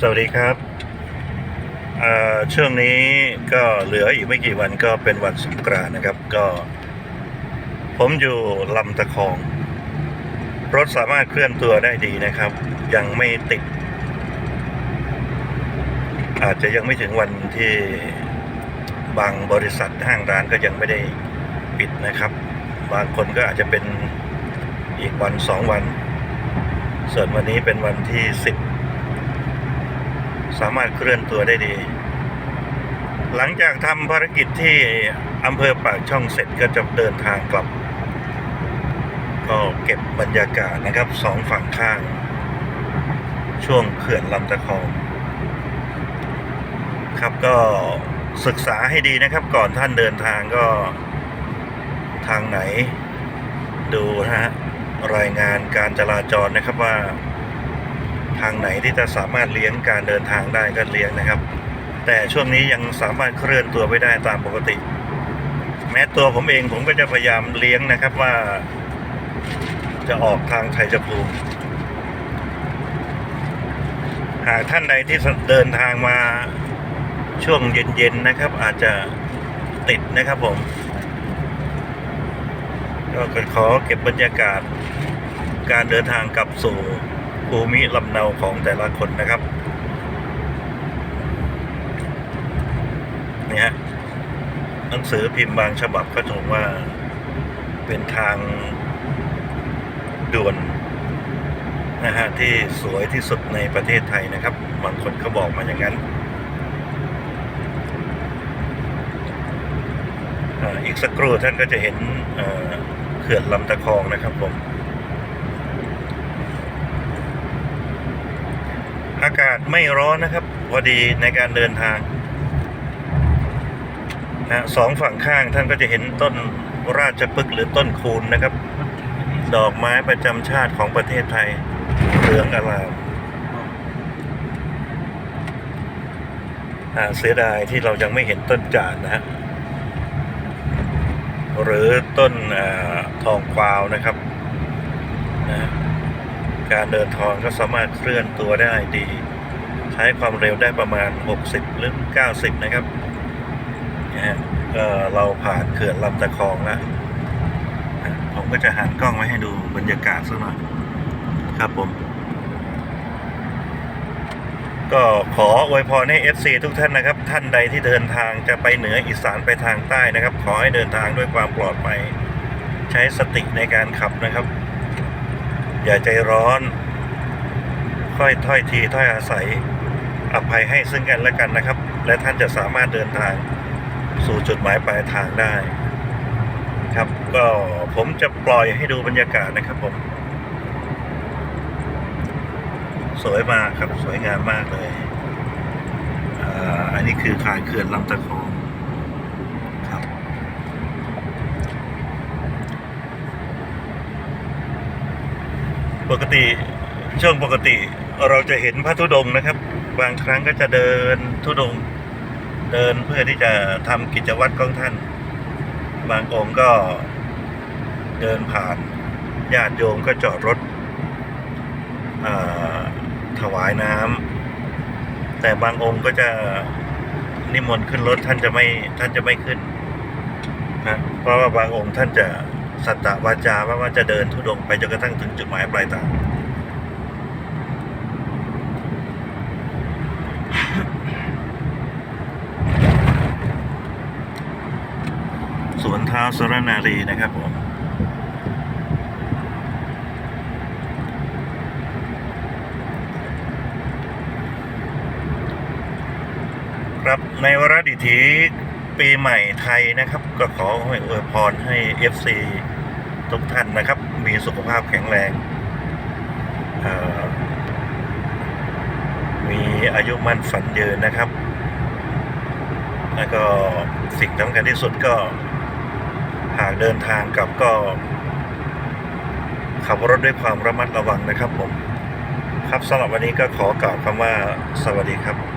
สวัสดีครับเอ่อช่วงนี้ก็เหลืออีกไม่กี่วันก็เป็นวันสงกรานต์นะครับก็ ผมอยู่ลำตะคอง รถสามารถเคลื่อนตัวได้ดีนะครับ ยังไม่ติด อาจจะยังไม่ถึงวันที่บางบริษัทห้างร้านก็ยังไม่ได้ปิดนะครับ บางคนก็อาจจะเป็นอีกวันสองวัน ส่วนวันนี้เป็นวันที่สิบ สามารถเคลื่อนตัวได้ดี หลังจากทำภารกิจที่อำเภอปากช่องเสร็จก็จะเดินทางกลับ ก็เก็บบรรยากาศนะครับสองฝั่งข้าง ช่วงเขื่อนลำตะคองครับก็ศึกษาให้ดีนะครับ ก่อนท่านเดินทางก็ทางไหน ดูนะฮะรายงานการจราจรนะครับว่าางไหนที่จะสามารถเลี้ยงการเดินทางได้ก็เลี้ยงนะครับ แต่ช่วงนี้ยังสามารถเคลื่อนตัวไม่ได้ตามปกติ แม้ตัวผมเองผมก็จะพยายามเลี้ยงนะครับว่า จะออกทางไทยภูมิหากท่านใดที่เดินทางมาช่วงเย็นๆนะครับ อาจจะติดนะครับผม ก็ขอเก็บบรรยากาศการเดินทางกลับสู่ ภูมิลำเนาของแต่ละคนนะครับนี่ฮะหนังสือพิมพ์บางฉบับก็ชมว่าเป็นทางด่วนนะฮะที่สวยที่สุดในประเทศไทยนะครับบางคนเขาบอกมาอย่างนั้นอ่าอีกสักครู่ท่านก็จะเห็นเขื่อนลำตะคองนะครับผม อากาศไม่ร้อนนะครับพอดีในการเดินทางนะสองฝั่งข้างท่านก็จะเห็นต้นราชพฤกษ์หรือต้นคูนนะครับ ดอกไม้ประจำชาติของประเทศไทยเหลืองอลามเสียดายที่เรายังไม่เห็นต้นจานนะฮะหรือต้นอทองกวาวนะครับนะ การเดินทางก็สามารถเคลื่อนตัวได้ดี ใช้ความเร็วได้ประมาณ 60 หรือ 90 นะครับนะฮะก็เราผ่านเขื่อนลำตะคองแล้วผมก็จะหันกล้องไว้ให้ดูบรรยากาศสักหน่อยครับผม ก็ขออวยพรให้ FC ทุกท่านนะครับ ท่านใดที่เดินทางจะไปเหนืออีสานไปทางใต้นะครับ ขอให้เดินทางด้วยความปลอดภัย ใช้สติในการขับนะครับ อย่าใจร้อน ค่อยถ้อยทีถ้อยอาศัย อภัยให้ซึ่งกันและกันนะครับ และท่านจะสามารถเดินทางสู่จุดหมายปลายทางได้ ครับก็ผมจะปล่อยให้ดูบรรยากาศนะครับผม สวยมากครับสวยงามมากเลยอ่าอันนี้คือคานเขื่อนลำตะคองครับ ปกติช่วงปกติเราจะเห็นพระธุดงนะครับ บางครั้งก็จะเดินธุดง เดินเพื่อที่จะทำกิจวัตรของท่าน บางองค์ก็เดินผ่านญาติโยมก็จอดรถอ่าถวายน้ำแต่บางองค์ก็จะนิมนต์ขึ้นรถท่านจะไม่ท่านจะไม่ขึ้นนะเพราะว่าบางองค์ท่านจะ สัตตวาจาว่าว่าจะเดินทุดงไปจนกระทั่งถึงจุดหมายปลายทางสวนเท้าสรนารีนะครับผมครับในวารดิถีปีใหม่ไทยนะครับ ก็ขอให้อวยพรให้ FC ทุกท่านนะครับ มีสุขภาพแข็งแรง มีอายุมั่นฝันยืนนะครับ แล้วก็สิ่งสำคัญที่สุดก็ หากเดินทางกลับก็ ขับรถด้วยความระมัดระวังนะครับผม ครับสำหรับวันนี้ก็ขอกล่าวคำว่าสวัสดีครับ